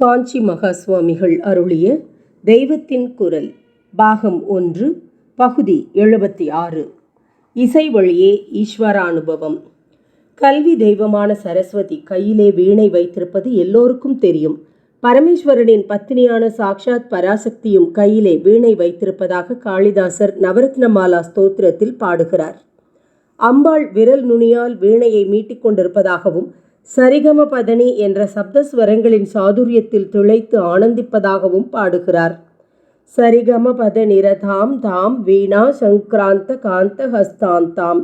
காஞ்சி மகா சுவாமிகள் அருளிய தெய்வத்தின் குரல் பாகம் ஒன்று பகுதி எழுபத்தி ஆறு இசை வழியே ஈஸ்வரானுபவம். கல்வி தெய்வமான சரஸ்வதி கையிலே வீணை வைத்திருப்பது எல்லோருக்கும் தெரியும். பரமேஸ்வரனின் பத்தினியான சாக்ஷாத் பராசக்தியும் கையிலே வீணை வைத்திருப்பதாக காளிதாசர் நவரத்னமாலா ஸ்தோத்திரத்தில் பாடுகிறார். அம்பாள் விரல் நுனியால் வீணையை மீட்டிக் கொண்டிருப்பதாகவும் சரிகம பதனி என்ற சப்தஸ்வரங்களின் சாதுரியத்தில் துளைத்து ஆனந்திப்பதாகவும் பாடுகிறார். சரிகம பத நிரதாம் தாம் வீணா சங்கிராந்த காந்த ஹஸ்தாந்தாம்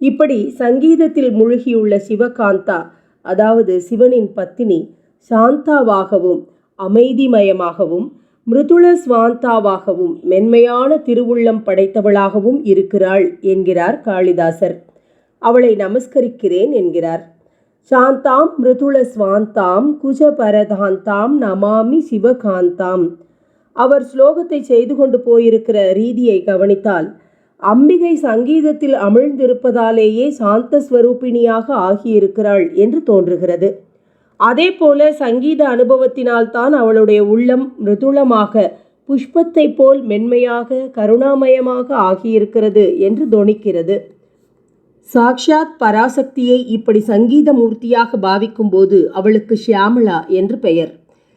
இப்படி சங்கீதத்தில் மூழ்கியுள்ள சிவகாந்தா அதாவது சிவனின் பத்தினி சாந்தாவாகவும் அமைதிமயமாகவும் மிருதுள ஸ்வாந்தாவாகவும் மென்மையான திருவுள்ளம் படைத்தவளாகவும் இருக்கிறாள் என்கிறார் காளிதாசர். அவளை நமஸ்கரிக்கிறேன் என்கிறார். சாந்தாம் மிருதுள ஸ்வாந்தாம் குஜபரதாந்தாம் நமாமி சிவகாந்தாம். அவர் ஸ்லோகத்தை செய்து கொண்டு போயிருக்கிற ரீதியை கவனித்தால் அம்பிகை சங்கீதத்தில் அமிழ்ந்திருப்பதாலேயே சாந்த ஸ்வரூபிணியாக ஆகியிருக்கிறாள் என்று தோன்றுகிறது. அதே போல சங்கீத அனுபவத்தினால்தான் அவளுடைய உள்ளம் மிருதுளமாக புஷ்பத்தை போல் மென்மையாக கருணாமயமாக ஆகியிருக்கிறது என்று தொனிக்கிறது சாக்ஷாத் பராசக்தியை இப்படி சங்கீத மூர்த்தியாக பாவிக்கும்போது அவளுக்கு ஷியாமளா என்று பெயர்.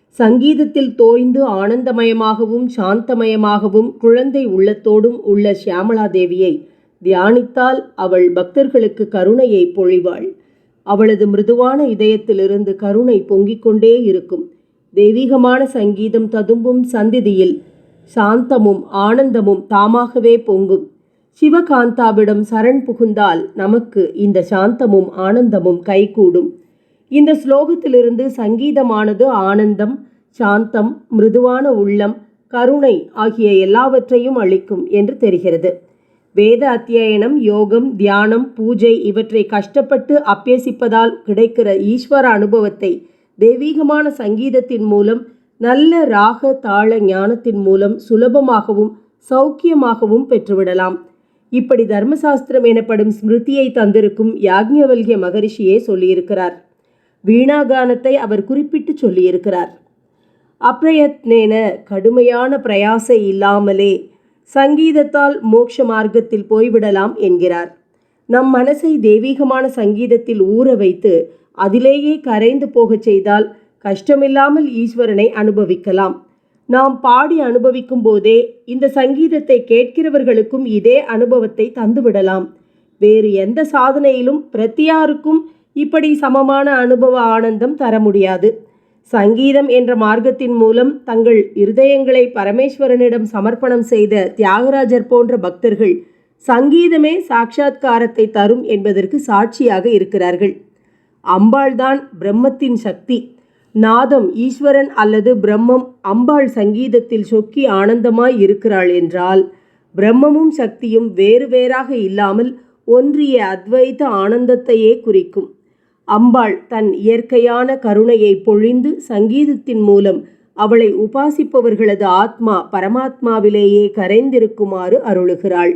சங்கீதத்தில் தோய்ந்து ஆனந்தமயமாகவும் சாந்தமயமாகவும் குழந்தை உள்ளத்தோடும் உள்ள ஷியாமளா தேவியை தியானித்தால் அவள் பக்தர்களுக்கு கருணையை பொழிவாள். அவளது மிருதுவான இதயத்திலிருந்து கருணை பொங்கிக் கொண்டே இருக்கும். தெய்வீகமான சங்கீதம் ததும்பும் சந்திதியில் சாந்தமும் ஆனந்தமும் தாமாகவே பொங்கும். சிவகாந்தாவிடம் சரண் புகுந்தால் நமக்கு இந்த சாந்தமும் ஆனந்தமும் கைகூடும். இந்த ஸ்லோகத்திலிருந்து சங்கீதமானது ஆனந்தம் சாந்தம் மிருதுவான உள்ளம் கருணை ஆகிய எல்லாவற்றையும் அளிக்கும் என்று தெரிகிறது. வேத அத்தியாயனம் யோகம் தியானம் பூஜை இவற்றை கஷ்டப்பட்டு அப்பியசிப்பதால் கிடைக்கிற ஈஸ்வர அனுபவத்தை தெய்வீகமான சங்கீதத்தின் மூலம் நல்ல ராக தாள ஞானத்தின் மூலம் சுலபமாகவும் சௌக்கியமாகவும் பெற்றுவிடலாம். இப்படி தர்மசாஸ்திரம் எனப்படும் ஸ்மிருதியை தந்திருக்கும் யாக்ஞவல்ய மகரிஷியே சொல்லியிருக்கிறார். வீணாகானத்தை அவர் குறிப்பிட்டு சொல்லியிருக்கிறார். அப்ரயத்னேன கடுமையான பிரயாசை இல்லாமலே சங்கீதத்தால் மோட்ச மார்க்கத்தில் போய்விடலாம் என்கிறார். நம் மனசை தெய்வீகமான சங்கீதத்தில் ஊற வைத்து அதிலேயே கரைந்து போகச் செய்தால் கஷ்டமில்லாமல் ஈஸ்வரனை அனுபவிக்கலாம். நாம் பாடி அனுபவிக்கும் போதே இந்த சங்கீதத்தை கேட்கிறவர்களுக்கும் இதே அனுபவத்தை தந்துவிடலாம். வேறு எந்த சாதனையிலும் பிரத்தியாருக்கும் இப்படி சமமான அனுபவ ஆனந்தம் தர முடியாது. சங்கீதம் என்ற மார்க்கத்தின் மூலம் தங்கள் இருதயங்களை பரமேஸ்வரனிடம் சமர்ப்பணம் செய்த தியாகராஜர் போன்ற பக்தர்கள் சங்கீதமே சாட்சாத்காரத்தை தரும் என்பதற்கு சாட்சியாக இருக்கிறார்கள். அம்பாள்தான் பிரம்மத்தின் சக்தி. நாதம் ஈஸ்வரன் அல்லது பிரம்மம் அம்பாள் சங்கீதத்தில் சொக்கி ஆனந்தமாய் இருக்கிறாள் என்றால் பிரம்மமும் சக்தியும் வேறு வேறாக இல்லாமல் ஒன்றிய அத்வைத ஆனந்தத்தையே குறிக்கும். அம்பாள் தன் இயற்கையான கருணையை பொழிந்து சங்கீதத்தின் மூலம் அவளை உபாசிப்பவர்களது ஆத்மா பரமாத்மாவிலேயே கரைந்திருக்குமாறு அருளுகிறாள்.